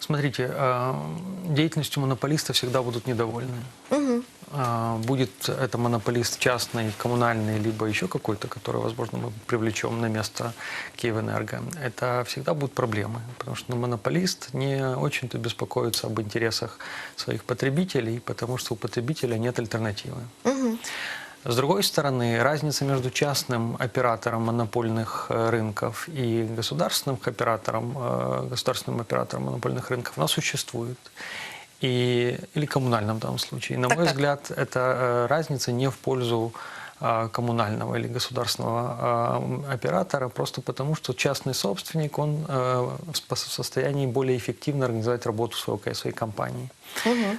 Смотрите, э, деятельностью монополиста всегда будут недовольны. А, Будет это монополист частный, коммунальный, либо еще какой-то, который, возможно, мы привлечем на место Киевэнерго. Это всегда будут проблемы, потому что монополист не очень-то беспокоится об интересах своих потребителей, потому что у потребителя нет альтернативы. С другой стороны, разница между частным оператором монопольных э, рынков и государственным оператором, э, государственным оператором монопольных рынков, она существует. И, или коммунальном в данном случае. На Так, мой так. взгляд, эта э, разница не в пользу коммунального или государственного оператора, просто потому что частный собственник, он в состоянии более эффективно организовать работу своего- своей компании.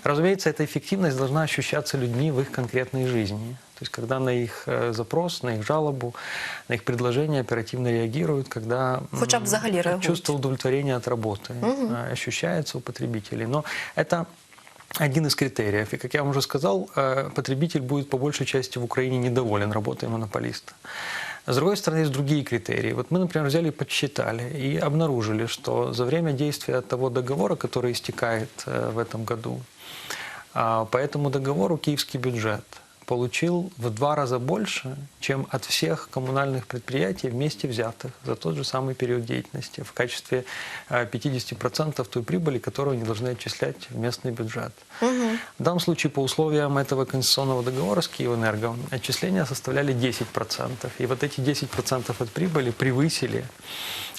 Разумеется, эта эффективность должна ощущаться людьми в их конкретной жизни. То есть, когда на их э, запрос, на их жалобу, на их предложение оперативно реагируют, когда Хоча б взагалі реагують. чувство удовлетворения от работы э, ощущается у потребителей. Но это один из критериев. И, как я вам уже сказал, э, потребитель будет по большей части в Украине недоволен работой монополиста. С другой стороны, есть другие критерии. Вот мы, например, взяли подсчитали и обнаружили, что за время действия того договора, который истекает в этом году, а, по этому договору киевский бюджет получил в два раза больше, чем от всех коммунальных предприятий вместе взятых за тот же самый период деятельности в качестве э, 50% той прибыли, которую они должны отчислять в местный бюджет. В данном случае по условиям этого конституционного договора с Киевэнерго отчисления составляли 10%. И вот эти 10% от прибыли превысили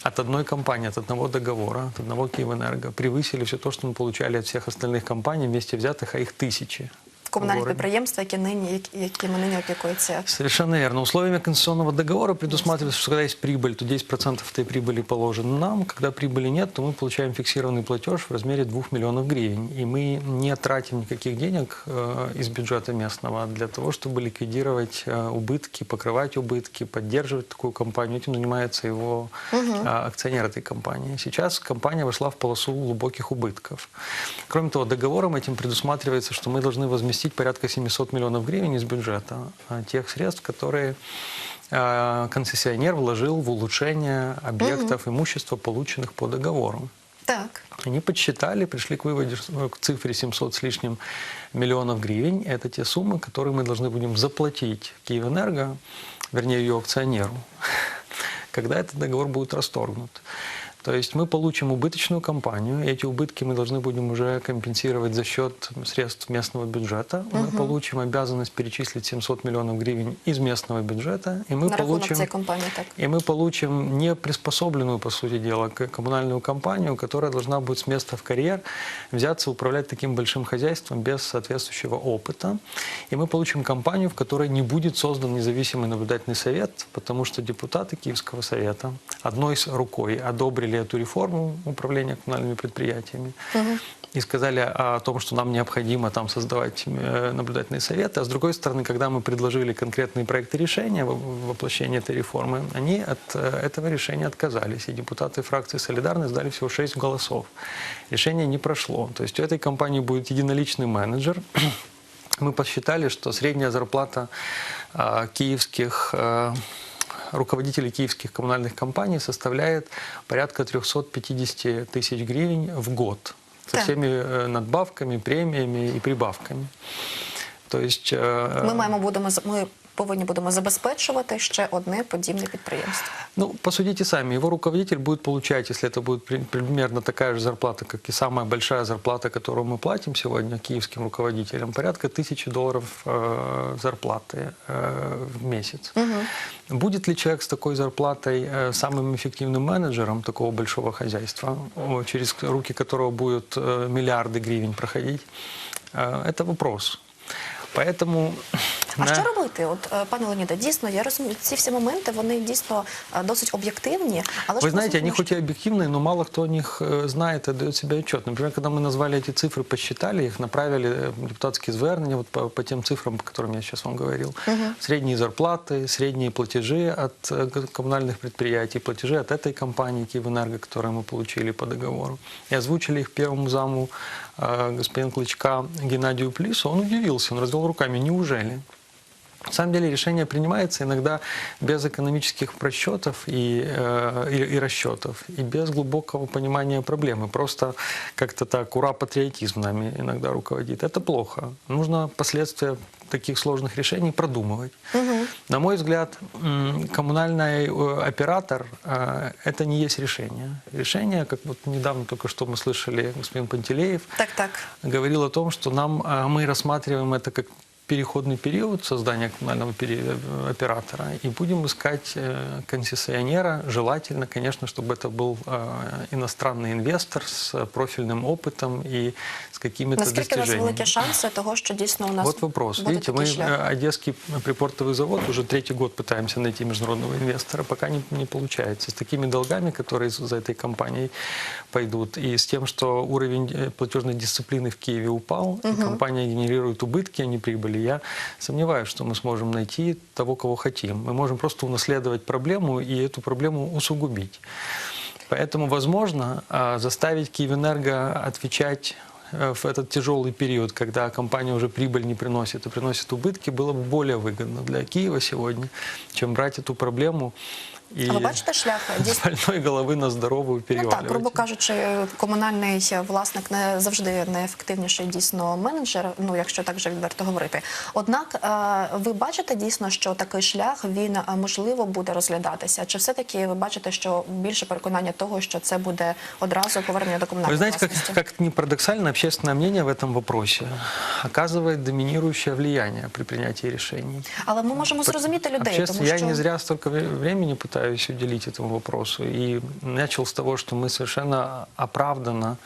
от одной компании, от одного договора, от одного Киевэнерго, превысили все то, что мы получали от всех остальных компаний вместе взятых, а их тысячи Комунальні в городе. підприємства, які нині, які- якими нині опікується. Совершенно верно. Условиями конституционного договора предусматривается, что когда есть прибыль, то 10% этой прибыли положено нам. Когда прибыли нет, то мы получаем фиксированный платеж в размере 2 миллионов гривен. И мы не тратим никаких денег э, из бюджета местного для того, чтобы ликвидировать э, убытки, покрывать убытки, поддерживать такую компанию. Этим занимается его э, акционер этой компании. Сейчас компания вошла в полосу глубоких убытков. Кроме того, договором этим предусматривается, что мы должны возместить порядка 700 миллионов гривен из бюджета а, тех средств, которые а, концессионер вложил в улучшение объектов имущества, полученных по договору. Так. Они подсчитали, пришли к выводу, что к цифре 700 с лишним миллионов гривен. Это те суммы, которые мы должны будем заплатить Киевэнерго, вернее ее акционеру, когда этот договор будет расторгнут. То есть мы получим убыточную компанию, и эти убытки мы должны будем уже компенсировать за счет средств местного бюджета. Мы получим обязанность перечислить 700 миллионов гривен из местного бюджета, и мы На рахунок получим цієї компанії, так. и мы получим не приспособленную, по сути дела, к- коммунальную компанию, которая должна будет с места в карьер взяться управлять таким большим хозяйством без соответствующего опыта. И мы получим компанию, в которой не будет создан независимый наблюдательный совет, потому что депутаты Киевского совета одной с рукой одобрили эту реформу управления коммунальными предприятиями и сказали о том, что нам необходимо там создавать э, наблюдательные советы. А с другой стороны, когда мы предложили конкретные проекты решения во- воплощения этой реформы, они от э, этого решения отказались. И депутаты фракции «Солидарность» дали всего 6 голосов. Решение не прошло. То есть у этой компании будет единоличный менеджер, мы посчитали, что средняя зарплата а, киевских а, руководителей киевских коммунальных компаний составляет порядка 350 тысяч гривен в год со Так. всеми э, надбавками, премиями и прибавками. То есть э, Ми маємо будемо з- ми повинні будемо забезпечувати ще одне подібне підприємство. Ну, посудите сами, его руководитель будет получать, если это будет при- примерно такая же зарплата, как и самая большая зарплата, которую мы платим сегодня киевским руководителям, порядка тысячи долларов э, зарплаты э, в месяц. Будет ли человек с такой зарплатой э, самым эффективным менеджером такого большого хозяйства, о, через руки которого будут э, миллиарды гривен проходить? Э, это вопрос. Поэтому... А на- що робити? От е, пане Леоніде, дійсно, я розумію, ці всі моменти вони дійсно е, досить об'єктивні, але ж Вы знаете, розуміємо, они хоть и объективные, но мало кто о них э, знает и дает себе отчет. Например, когда мы назвали эти цифры, посчитали их, направили э, депутатские звернения вот по, по тем цифрам, по которым я сейчас вам говорил. Средние зарплаты, средние платежи от э, г- коммунальных предприятий, платежи от этой компании Киевэнерго, которые мы получили по договору. И озвучили их первому заму э, господин Клычка Геннадию Плису. Он удивился, он развел руками. Неужели? На самом деле решение принимается иногда без экономических просчетов и, э, и, и расчетов, и без глубокого понимания проблемы. Просто как-то так ура патриотизм нами иногда руководит. Это плохо. Нужно последствия таких сложных решений продумывать. На мой взгляд, коммунальный э, оператор э, это не есть решение. Решение, как вот недавно только что мы слышали господин Пантелеев, Так, так. говорил о том, что нам, а, мы рассматриваем это как переходный период создания коммунального пере- э, оператора и будем искать э, концессионера. Желательно, конечно, чтобы это был э, иностранный инвестор с профильным опытом и с какими-то Наскільки у нас достижениями. великі шанси того, що дійсно у нас Вот вопрос. буде Видите, такий мы шлях? э, Одесский припортовый завод уже третий год пытаемся найти международного инвестора, пока не, не получается. С такими долгами, которые за этой компанией пойдут, и с тем, что уровень э, платежной дисциплины в Киеве упал, и компания генерирует убытки, а не прибыли, я сомневаюсь, что мы сможем найти того, кого хотим. Мы можем просто унаследовать проблему и эту проблему усугубить. Поэтому, возможно, а, заставить Киевэнерго отвечать э, в этот тяжелый период, когда компания уже прибыль не приносит и приносит убытки, было бы более выгодно для Киева сегодня, чем брать эту проблему и А ви бачите шлях с дійсно? больной головы на здоровую Ну так, переваливать. грубо кажучи, комунальний власник не завжди найефективніший дійсно менеджер, ну якщо так вже відверто говорити. Однак е, ви бачите дійсно, що такий шлях він е, можливо буде розглядатися? Чи все-таки ви бачите, що більше переконання того, що це буде одразу повернення до Вы комунальної знаете, как, власності? как это ни парадоксально, общественное мнение в этом вопросе оказывает доминирующее влияние при принятии решений. Але ми можемо зрозуміти людей, Общественно- тому Я що не зря столько вре- времени пытаюсь уделить этому вопросу. И начал с того, что мы совершенно оправданно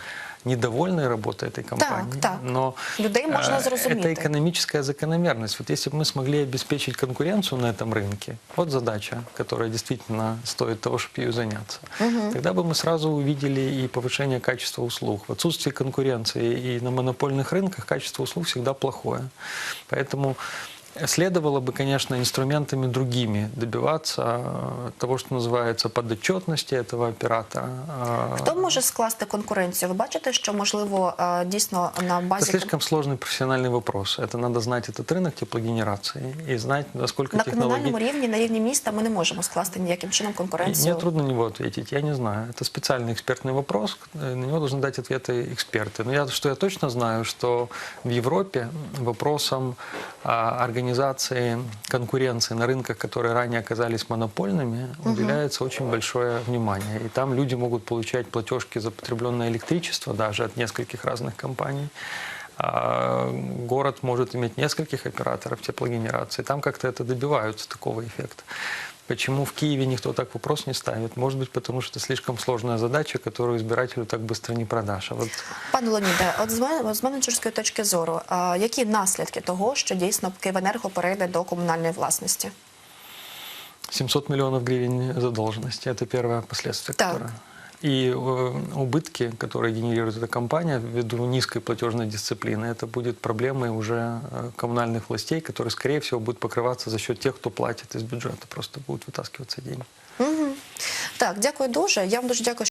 недовольны работой этой компании. так. Но Людей можно э, это экономическая закономерность. Вот если бы мы смогли обеспечить конкуренцию на этом рынке, вот задача, которая действительно стоит того, чтобы ее заняться, тогда бы мы сразу увидели и повышение качества услуг. В отсутствии конкуренции и на монопольных рынках качество услуг всегда плохое. Поэтому Следовало бы, конечно, инструментами другими добиваться э, того, что называется подотчетности этого оператора. Э, хто може скласти конкуренцію? Ви бачите, що можливо е, дійсно на Это базі слишком сложный профессиональный вопрос. Это надо знать этот рынок теплогенерации и знать, насколько на комунальному технологий... рівні, на рівні міста ми не можемо скласти ніяким чином конкуренцію. Мне трудно на него ответить, я не знаю. Это специальный экспертный вопрос, э, на него должны дать ответы эксперты. Но я, что я точно знаю, что в Европе вопросом а, организации конкуренции на рынках, которые ранее оказались монопольными, уделяется очень большое внимание. И там люди могут получать платежки за потребленное электричество даже от нескольких разных компаний. А город может иметь нескольких операторов теплогенерации. Там как-то это добиваются такого эффекта. Почему в Киеве никто так вопрос не ставит? Может быть, потому что это слишком сложная задача, которую избирателю так быстро не продашь. А вот Пане Леоніде, от з мен- з менеджерської точки зору, а, які наслідки того, що дійсно Київенерго перейде до комунальної власності? 700 миллионов гривен задолженности – это первое последствие. Так. Которое... И э, убытки, которые генерирует эта компания ввиду низкой платежной дисциплины, это будет проблемой уже э, коммунальных властей, которые, скорее всего, будут покрываться за счет тех, кто платит из бюджета. Просто будут вытаскиваться деньги. Так, дякую дуже. Я вам дуже дякую.